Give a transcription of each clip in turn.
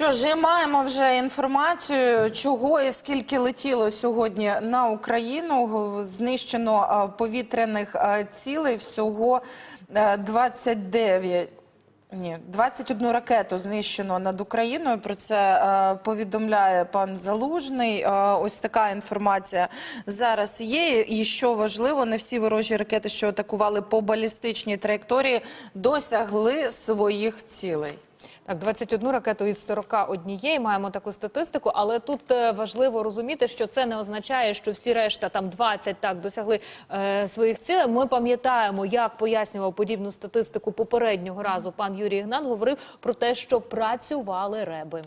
Що ж, і маємо вже інформацію, чого і скільки летіло сьогодні на Україну. Знищено е, повітряних е, цілей всього е, 29. Ні, 21 ракету знищено над Україною. Про це е, повідомляє пан Залужний. Е, ось така інформація зараз є. І що важливо, не всі ворожі ракети, що атакували по балістичній траєкторії, досягли своїх цілей. Так, 21 ракету із 41 маємо таку статистику, але тут е, важливо розуміти, що це не означає, що всі решта там 20 так досягли е, своїх цілей. Ми пам'ятаємо, як пояснював подібну статистику попереднього разу пан Юрій Ігнан говорив про те, що працювали реби.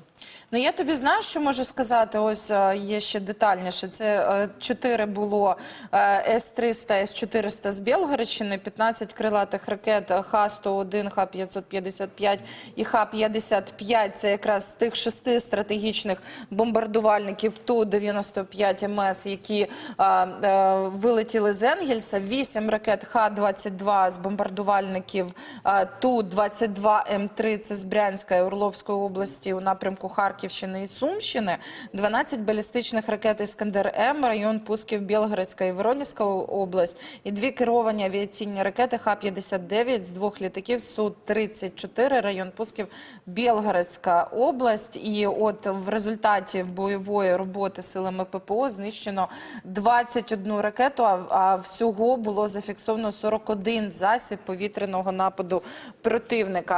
Ну я тобі знаю, що можу сказати. Ось е, є ще детальніше. Це е, чотири було е, С-300, С-400 з Білгородщини, 15 крилатих ракет Х-101, Х-555 і Х-55. Це якраз з тих шести стратегічних бомбардувальників Ту-95 МС, які е, е, вилетіли з Енгельса. Вісім ракет Х-22 з бомбардувальників е, Ту-22 М3, це з Брянська і Орловської області у напрямку Харківщини і Сумщини, 12 балістичних ракет Іскандер-М, район пусків Білгородська і Воронезька область, і дві керовані авіаційні ракети Х-59 з двох літаків Су-34, район пусків Білгородська область. І от в результаті бойової роботи силами ППО знищено 21 ракету, а всього було зафіксовано 41 засіб повітряного нападу противника.